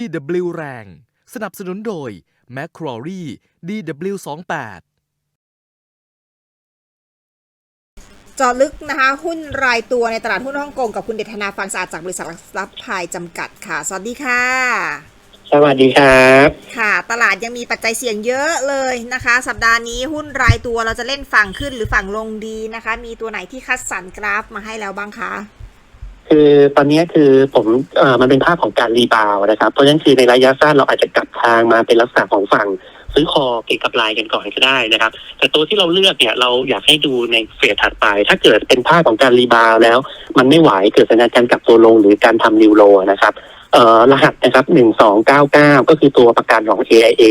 DW แรง สนับสนุนโดย m c q u a r e DW28 เจาะลึกนะคะหุ้นรายตัวในตลาดหุ้นฮ่องกงกับคุณเดชธนาฟังสะอาดจากบริษัทหลักทรัพย์พายจำกัดค่ะ สวัสดีค่ะ สวัสดีครับ ค่ะ ตลาดยังมีปัจจัยเสี่ยงเยอะเลยนะคะ สัปดาห์นี้หุ้นรายตัวเราจะเล่นฝั่งขึ้นหรือฝั่งลงดีนะคะ มีตัวไหนที่คัดสรรกราฟมาให้แล้วบ้างคะ คือตอนนี้คือผมเอ่อมันเป็นภาพของการรีบาวนะครับ เพราะฉะนั้นคือในระยะสั้นเราอาจจะกลับทางมาเป็นลักษณะของฝั่งซื้อคอเก็งกับลายกันก่อนก็ได้นะครับ แต่ตัวที่เราเลือกเนี่ยเราอยากให้ดูในเฟสถัดไป ถ้าเกิดเป็นภาพของการรีบาวแล้ว มันไม่ไหวเกิดสัญญาณการกลับตัวลงหรือการทำนิวโลนะครับเอ่อรหัสนะครับหนึ่งสองเก้าเก้าก็คือตัวประกันของ AIA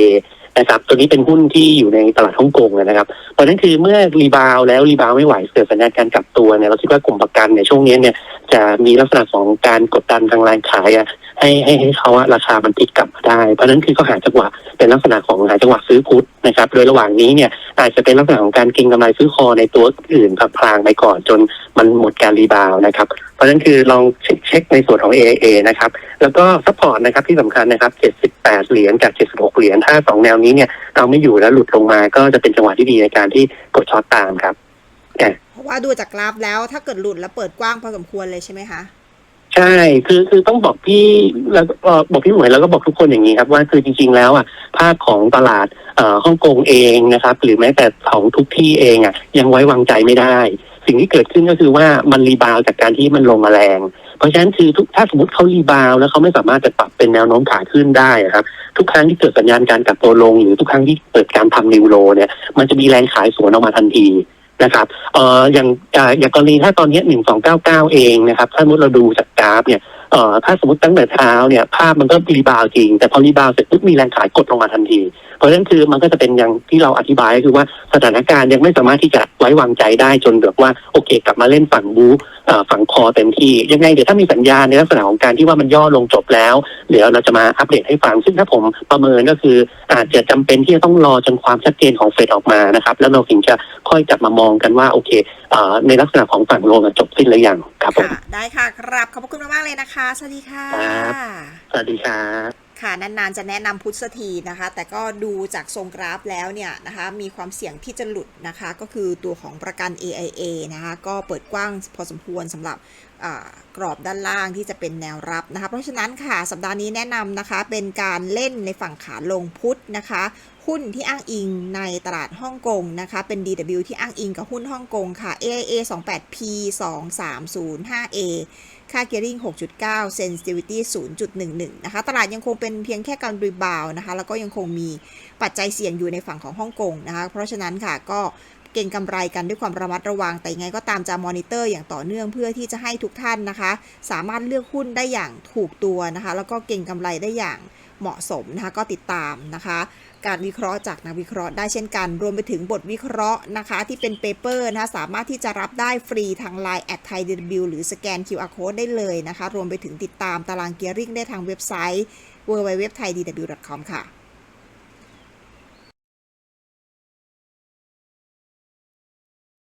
นะครับตัวนี้เป็นหุ้นที่อยู่ในตลาดฮ่องกงนะครับ เพราะนั้นคือเมื่อรีบาวแล้วรีบาวไม่ไหวเกิดสัญญาณการกลับตัวเนี่ยเราคิดว่ากลุ่มประกันในช่วงนี้เนี่ยจะมีลักษณะของการกดดันทางแรงขายอะ ให้ให้ให้เขาอะราคามันพลิกกลับมาได้ เพราะนั้นคือก็หาจังหวะเป็นลักษณะของหาจังหวะซื้อพุทนะครับ โดยระหว่างนี้เนี่ยอาจจะเป็นลักษณะของการเก็งกำไรซื้อคอในตัวอื่นพลางไปก่อนจนมันหมดการรีบาวนะครับ เพราะนั้นคือลองเช็คในส่วนของ AIA นะครับ แล้วก็ซัพพอร์ตนะครับที่สำคัญนะครับ 78 เหรียญกับ76 เหรียญ ถ้าสองแนวนี้เนี่ยเราไม่อยู่แล้วหลุดลงมาก็จะเป็นจังหวะที่ดีในการที่กดช็อตตามครับเพราะว่าดูจากกราฟแล้วถ้าเกิดหลุดแล้วเปิดกว้างพอสมควรเลยใช่ไหมคะ ใช่ คือคือต้องบอกพี่แล้วเอ่อบอกพี่หมวยแล้วก็บอกทุกคนอย่างนี้ครับว่าคือจริง ๆ แล้วอะภาพของตลาดเอ่อฮ่องกงเองนะครับ หรือแม้แต่ของทุกที่เองอะยังไว้วางใจไม่ได้ สิ่งที่เกิดขึ้นก็คือว่ามันรีบาวจากการที่มันลงมาแรง เพราะฉะนั้นคือทุกถ้าสมมติเขารีบาวแล้วเขาไม่สามารถจะปรับเป็นแนวโน้มขาขึ้นได้อะครับ ทุกครั้งที่เกิดสัญญาณการกลับตัวลง หรือทุกครั้งที่เกิดการทำนิวโลเนี่ยมันจะมีแรงขายสวนออกมาทันที นะครับเอ่ออย่างอ่าอย่างกรณีถ้าตอนนี้หนึ่งสองเก้าเก้าเองนะครับ ถ้าสมมติเราดูจากกราฟเนี่ย เอ่อถ้าสมมติตั้งแต่เช้าเนี่ยภาพมันก็รีบาวจริง แต่พอรีบาวเสร็จปุ๊บมีแรงขายกดลงมาทันที เพราะฉะนั้นคือมันก็จะเป็นอย่างที่เราอธิบายก็คือว่าสถานการณ์ยังไม่สามารถที่จะไว้วางใจได้จนแบบว่าโอเค กลับมาเล่นฝั่งบูเอ่อฝั่งคอเต็มที่ ยังไงเดี๋ยวถ้ามีสัญญาณในลักษณะของการที่ว่ามันย่อลงจบแล้ว เดี๋ยวเราจะมาอัปเดตให้ฟัง ซึ่งถ้าผมประเมินก็คือ อาจจะจำเป็นที่จะต้องรอจนความชัดเจนของเฟดออกมานะครับ แล้วเราถึงจะค่อยกลับมามองกันว่าโอเคอในลักษณะของฝั่งโลงจบสิ้นหรือยังครับผมได้ค่ะครับขอบคุณมากๆเลยนะคะสวัสดีค่ะครับสวัสดีครับค่ะนานๆจะแนะนำพุทธสกทีนะคะ แต่ก็ดูจากทรงกราฟแล้วเนี่ยนะคะ มีความเสี่ยงที่จะหลุดนะคะ ก็คือตัวของประกัน AIA นะคะ ก็เปิดกว้างพอสมควรสำหรับอ่ากรอบด้านล่างที่จะเป็นแนวรับนะคะ เพราะฉะนั้นค่ะ สัปดาห์นี้แนะนำนะคะ เป็นการเล่นในฝั่งขาลงพุทธนะคะหุ้นที่อ้างอิงในตลาดฮ่องกงนะคะ เป็น DW ที่อ้างอิงกับหุ้นฮ่องกงค่ะ AIA 28P 2305A ค่าเกียร์ริง6.9 sensitivity 0.11 นะคะ ตลาดยังคงเป็นเพียงแค่การรีบาวนะคะ แล้วก็ยังคงมีปัจจัยเสี่ยงอยู่ในฝั่งของฮ่องกงนะคะ เพราะฉะนั้นค่ะก็เก่งกำไรกันด้วยความระมัดระวัง แต่ยังไงก็ตามจะมอนิเตอร์อย่างต่อเนื่องเพื่อที่จะให้ทุกท่านนะคะ สามารถเลือกหุ้นได้อย่างถูกตัวนะคะ แล้วก็เก่งกำไรได้อย่างเหมาะสมนะคะ ก็ติดตามนะคะ การวิเคราะห์จากนักวิเคราะห์ได้เช่นกัน รวมไปถึงบทวิเคราะห์นะคะ ที่เป็นเปเปอร์นะคะสามารถที่จะรับได้ฟรีทาง Line แอดไทยดหรือสแกน QR Code ได้เลยนะคะ รวมไปถึงติดตามตารางเกียร์ริ่งได้ทางเว็บไซต์ www.thaidw.com ค่ะ